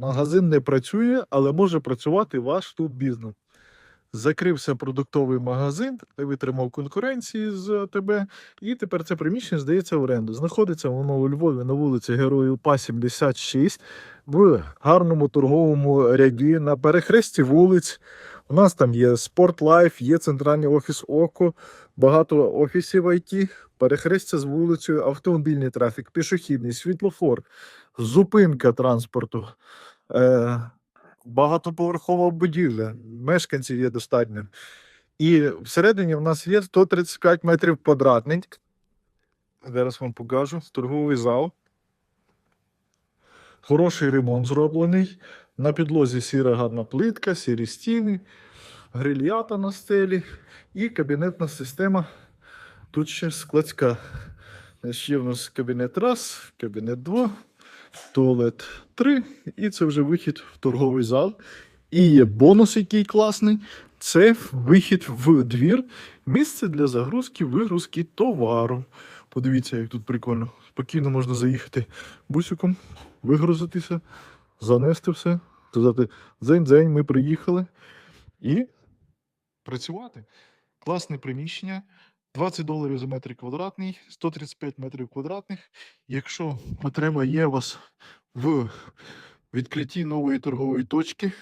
Магазин не працює, але може працювати ваш тут бізнес. Закрився продуктовий магазин, ти витримав конкуренції з АТБ, і тепер це приміщення здається в оренду. Знаходиться воно у Львові на вулиці Героїв УПА 76 в гарному торговому ряді на перехресті вулиць. У нас там є Спортлайф, є центральний офіс ОКО, багато офісів IT, перехрестя з вулицею, автомобільний трафік, пішохідний, світлофор, зупинка транспорту. Е, багатоповерхова будівля, мешканців є достатньо. І всередині в нас є 135 метрів квадратних. Зараз вам покажу. Торговий зал. Хороший ремонт зроблений. На підлозі сіра гарна плитка, сірі стіни, грильята на стелі і кабінетна система. Тут ще складська. Ще в нас кабінет раз, кабінет 2, туалет 3, і це вже вихід в торговий зал. І є бонус, який класний. Це вихід в двір, місце для загрузки, вигрузки товару. Подивіться, як тут прикольно. Спокійно можна заїхати бусиком, вигрузитися, занести все, сказати дзень-дзень, ми приїхали і працювати. Класне приміщення. 20 доларів за метр квадратний, 135 метрів квадратних. Якщо потреба є у вас в відкритті нової торгової точки,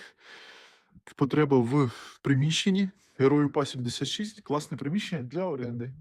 потреба в приміщенні Герою ПА 76, класне приміщення для оренди.